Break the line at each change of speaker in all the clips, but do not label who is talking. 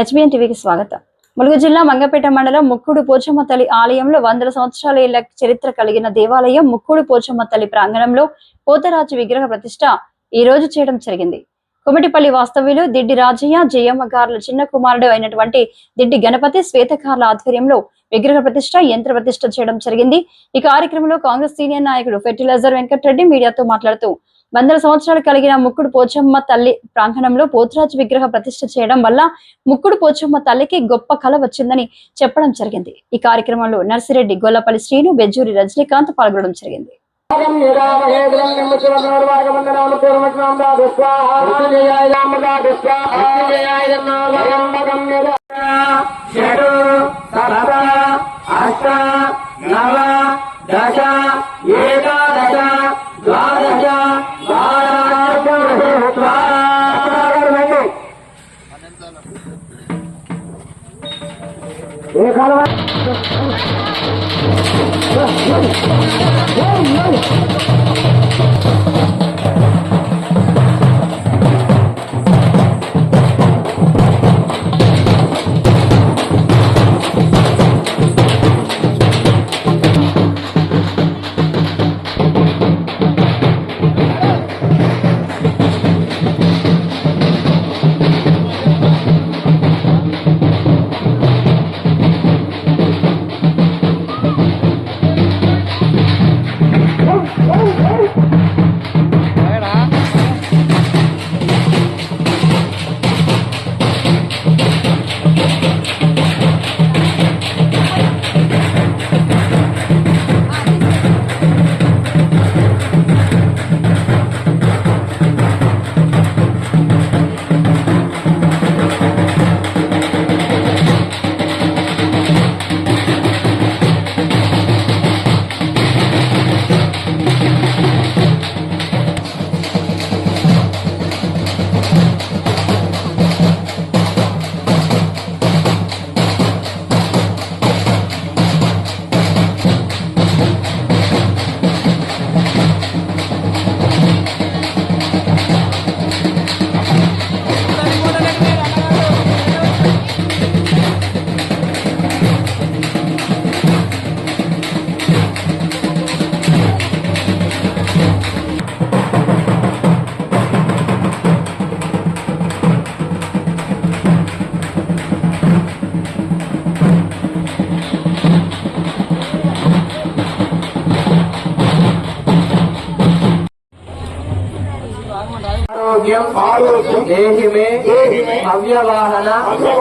HBN టీవీకి స్వాగతం. ములుగు జిల్లా మంగపేట మండలం ముక్కుడు పోచమ్మ తల్లి ఆలయంలో వందల సంవత్సరాల ఏళ్ళ చరిత్ర కలిగిన దేవాలయం ముక్కుడు పోచమ్మ తల్లి ప్రాంగణంలో పోతరాజు విగ్రహ ప్రతిష్ట ఈ రోజు చేయడం జరిగింది. కొమిటిపల్లి వాస్తవ్యులు దిడ్డి రాజయ్య జయమ్మ గారుల చిన్న కుమారుడు అయినటువంటి దిడ్డి గణపతి శ్వేతకారుల ఆధ్వర్యంలో విగ్రహ ప్రతిష్ట యంత్ర ప్రతిష్ట చేయడం జరిగింది. ఈ కార్యక్రమంలో కాంగ్రెస్ సీనియర్ నాయకుడు ఫెర్టిలైజర్ వెంకటరెడ్డి మీడియాతో మాట్లాడుతూ వందల సంవత్సరాలు కలిగిన ముక్కుడు పోచమ్మ తల్లి ప్రాంగణంలో పోతురాజు విగ్రహ ప్రతిష్ఠ చేయడం వల్ల ముక్కుడు పోచమ్మ తల్లికి గొప్ప కళ వచ్చిందని చెప్పడం జరిగింది. ఈ కార్యక్రమంలో నర్సిరెడ్డి గొల్లపల్లి శ్రీను బెజ్జూరి రజనీకాంత్ పాల్గొనడం జరిగింది.
షడు సప్త అష్ట నవ దశ ఏకాదశ. ఏ కాలం ఆరోగ్యం దేహిమే దేహిమే అవ్యవాహన అంతా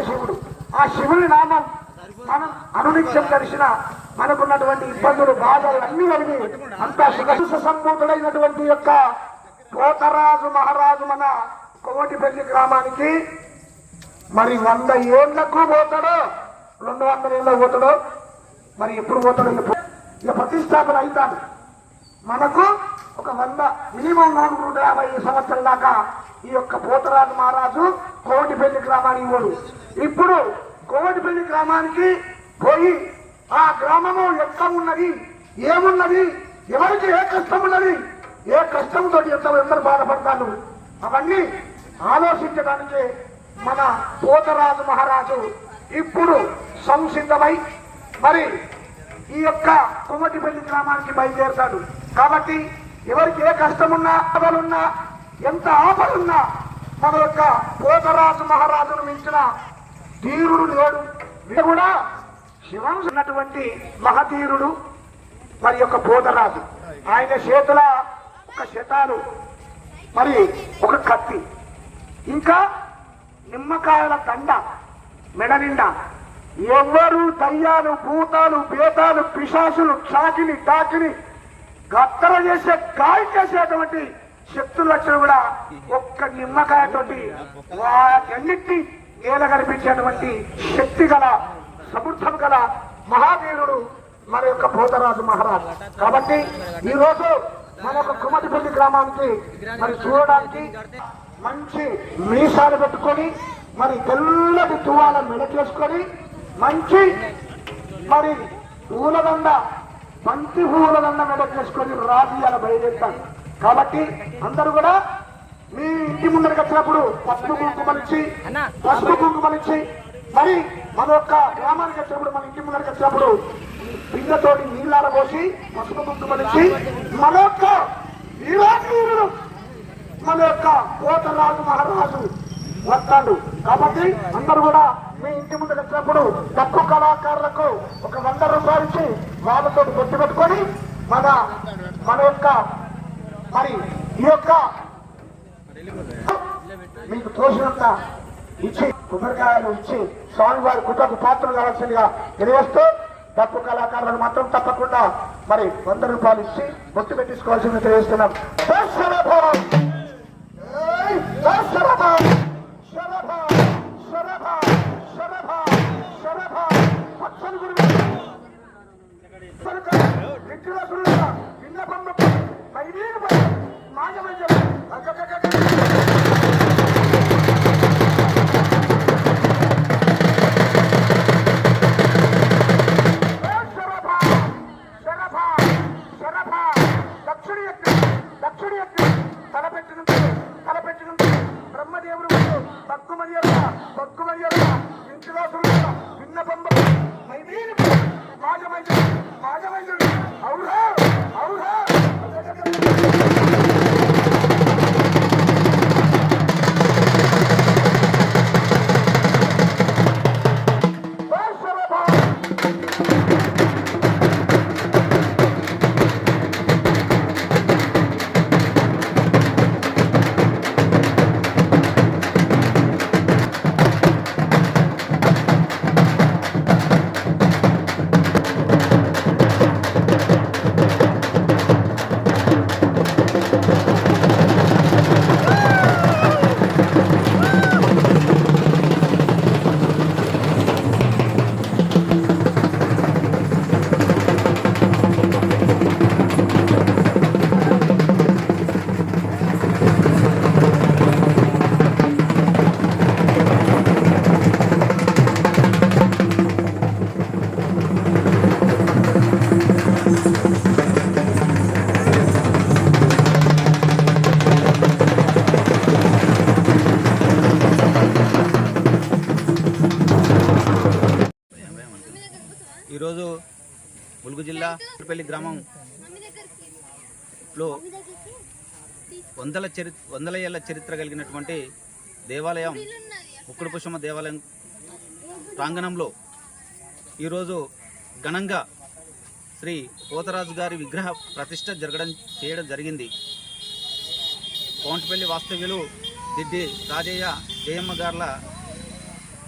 శివుడు. ఆ శివుని నామం మనం అనునిత్యం దర్శన మనకున్నటువంటి ఇబ్బందులు బాధలు అన్ని కలిగి అంతా సుఖ సంభూతుడైనటువంటి యొక్క పోతరాజు మహారాజు మన కోటిపల్లి గ్రామానికి మరి వంద ఏళ్ళకు పోతాడో రెండు వందల ఏళ్ళకు పోతాడో మరి ఎప్పుడు పోతాడో ఇక ప్రతిష్టాపన అవుతాడు. మనకు ఒక వంద మినిమం నూట యాభై సంవత్సరాల దాకా ఈ యొక్క పోతరాజు మహారాజు కోటిపల్లి గ్రామానికి పోడు. ఇప్పుడు కోటిపల్లి గ్రామానికి పోయి ఆ గ్రామము ఎట్లా ఉన్నది ఏమున్నది ఎవరికి ఏ కష్టం ఉన్నది ఏ కష్టంతో ఎంత ఎందరు బాధపడతాను అవన్నీ ఆలోచించడానికి మన పోతరాజు మహారాజు ఇప్పుడు సంసిద్ధమై మరి ఈ యొక్క కుమటిపల్లి గ్రామానికి బయలుదేరుతాడు. కాబట్టి ఎవరికి ఏ కష్టమున్నా ఆపదలున్నా ఎంత ఆపలున్నా మన యొక్క పోతరాజు మహారాజును మించిన ధీరుడు లేడు. వీడు కూడా శివం ఉన్నటువంటి మహధీరుడు మరి యొక్క పోతరాజు. ఆయన చేతుల ఒక శతాలు మరి ఒక కత్తి. ఇంకా నిమ్మకాయల దండ మెడ నిండా. ఎవ్వరు దయ్యాలు భూతాలు బేతాలు పిశాసులు చాకిని టాకిని గత్తర చేసే గాలి చేసేటువంటి శక్తులు వచ్చిన కూడా ఒక్క నిమ్మకాయతోటి వాటన్నిటిని నేల కనిపించేటువంటి శక్తి గల సమృద్ధం గల మహావీరుడు మన యొక్క భూతరాజు మహారాజ్. కాబట్టి ఈ రోజు మన యొక్క కుమటిపల్లి గ్రామానికి మరి చూడడానికి మంచి మీసాలు పెట్టుకొని మరి తెల్లటి తువాల మెడకేసుకొని మంచి మరి పూలదండ బంతి పూలదండ మెడకేసుకొని రాజీయాల బయలుదేరుతారు. కాబట్టి అందరూ కూడా మీ ఇంటి ముందరికి వచ్చినప్పుడు పసుపు కుంకుమలిచ్చి పసుపు కుంకుమలిచ్చి మరి మన యొక్క గ్రామానికి వచ్చినప్పుడు మన ఇంటి ముందరికి వచ్చినప్పుడు బిందెతోటి నీళ్ళార పోసి పసుపు కుంకుమలిచ్చి మన యొక్క వీరాధీరుడు మన యొక్క కోటరాజు మహారాజు వస్తాడు. కాబట్టి అందరూ కూడా మీ ఇంటి ముందుకు వచ్చినప్పుడు తక్కువ కళాకారులకు ఒక వంద రూపాయలు ఇచ్చి వాళ్ళతో గుర్తు పెట్టుకొని మన మన యొక్క మరి ఈ యొక్క మీకు తోసినంత ఇచ్చి కొబ్బరికాయలు ఇచ్చి స్వామివారి కుటుంబ పాత్రలు కావాల్సిందిగా తెలియస్తూ డప్పు కళాకారులకు మాత్రం తప్పకుండా మరి వంద రూపాయలు ఇచ్చి గుర్తు పెట్టించుకోవాల్సింది తెలియజేస్తున్నాం. జై శరభ శరభ శరభ శరభ శరభం! కనుక ఇంటిలో విన్నపం నొప్పి, మైనీరు
ఈరోజు ములుగు జిల్లా పెళ్ళి గ్రామంలో వందల చరి వందల ఏళ్ళ చరిత్ర కలిగినటువంటి దేవాలయం ఉక్కుడు పుష్పమ దేవాలయం ప్రాంగణంలో ఈరోజు ఘనంగా శ్రీ పోతరాజు గారి విగ్రహ ప్రతిష్ట జరగడం చేయడం జరిగింది. కోంటపల్లి వాస్తవ్యులు దిడ్డి రాజయ్య జయమ్మ గార్ల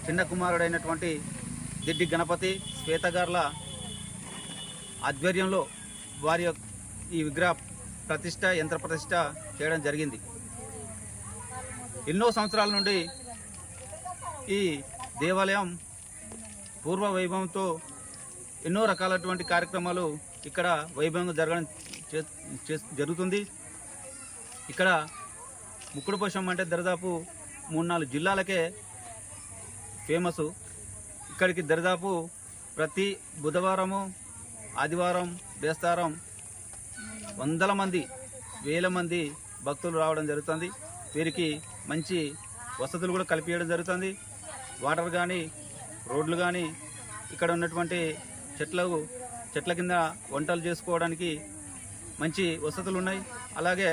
చిన్న కుమారుడైనటువంటి దిడ్డి గణపతి శ్వేతగార్ల ఆధ్వర్యంలో వారి యొక్క ఈ విగ్రహ ప్రతిష్ట యంత్ర ప్రతిష్ట చేయడం జరిగింది. ఎన్నో సంవత్సరాల నుండి ఈ దేవాలయం పూర్వ వైభవంతో ఎన్నో రకాలటువంటి కార్యక్రమాలు ఇక్కడ వైభవంగా జరగడం చే- చే- జరుగుతుంది. ఇక్కడ ముక్కుడు పోషం అంటే దరిదాపు మూడు నాలుగు జిల్లాలకే ఫేమస్. ఇక్కడికి దరిదాపు ప్రతి బుధవారము ఆదివారం బేస్తారం వందల మంది వేల మంది భక్తులు రావడం జరుగుతుంది. వీరికి మంచి వసతులు కూడా కల్పించడం జరుగుతుంది. వాటర్ కానీ రోడ్లు కానీ ఇక్కడ ఉన్నటువంటి చెట్లకు చెట్ల కింద వంటలు చేసుకోవడానికి మంచి వసతులు ఉన్నాయి. అలాగే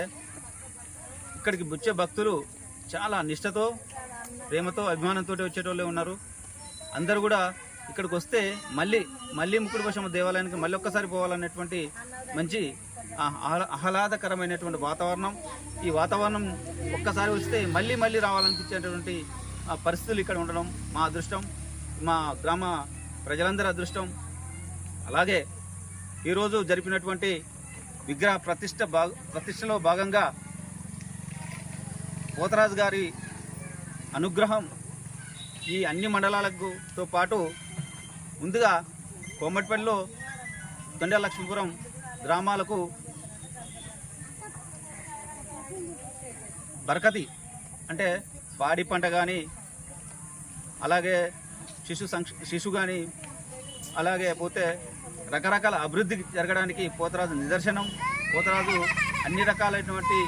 ఇక్కడికి బుచ్చే భక్తులు చాలా నిష్టతో ప్రేమతో అభిమానంతో వచ్చేటోళ్ళే ఉన్నారు. అందరూ కూడా ఇక్కడికి వస్తే మళ్ళీ మళ్ళీ ముక్కుడు పోషమ్మ దేవాలయానికి మళ్ళీ ఒక్కసారి పోవాలనేటువంటి మంచి ఆహ్లా- ఆహ్లాదకరమైనటువంటి వాతావరణం. ఈ వాతావరణం ఒక్కసారి వస్తే మళ్ళీ మళ్ళీ రావాలనిపించేటువంటి ఆ పరిస్థితులు ఇక్కడ ఉండడం మా అదృష్టం మా గ్రామ ప్రజలందరి అదృష్టం. అలాగే ఈరోజు జరిపినటువంటి విగ్రహ ప్రతిష్ట భాగ ప్రతిష్టలో భాగంగా పోతరాజు గారి అనుగ్రహం ఈ అన్ని మండలాలకుతో పాటు ముందుగా కోమటిపల్లిలో తొండ లక్ష్మీపురం గ్రామాలకు బరకతి అంటే పాడి పంట కానీ అలాగే శిశు సంక్ష శిశు కానీ అలాగే పోతే రకరకాల అభివృద్ధి జరగడానికి పోతరాజు నిదర్శనం. పోతరాజు అన్ని రకాలైనటువంటి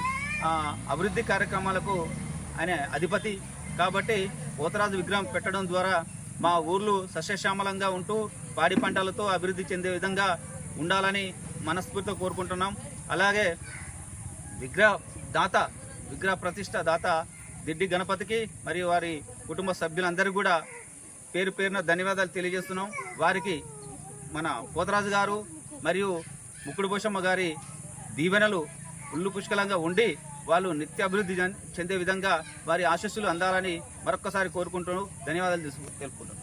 అభివృద్ధి కార్యక్రమాలకు ఆయన అధిపతి. కాబట్టి పోతరాజు విగ్రహం పెట్టడం ద్వారా మా ఊర్లు సస్యశ్యామలంగా ఉంటూ పాడి పంటలతో అభివృద్ధి చెందే విధంగా ఉండాలని మనస్ఫూర్తితో కోరుకుంటున్నాం. అలాగే విగ్రహ దాత విగ్రహ ప్రతిష్ట దాత దిడ్డి గణపతికి మరియు వారి కుటుంబ సభ్యులందరికీ కూడా పేరు పేరున ధన్యవాదాలు తెలియజేస్తున్నాం. వారికి మన పోతరాజు గారు మరియు ముక్కుడు పోషమ్మ గారి దీవెనలు ఉల్లు పుష్కలంగా ఉండి వాళ్ళు నిత్య అభివృద్ధి చెందే విధంగా వారి ఆశస్సులు అందాలని మరొక్కసారి కోరుకుంటూ ధన్యవాదాలు తెలుసు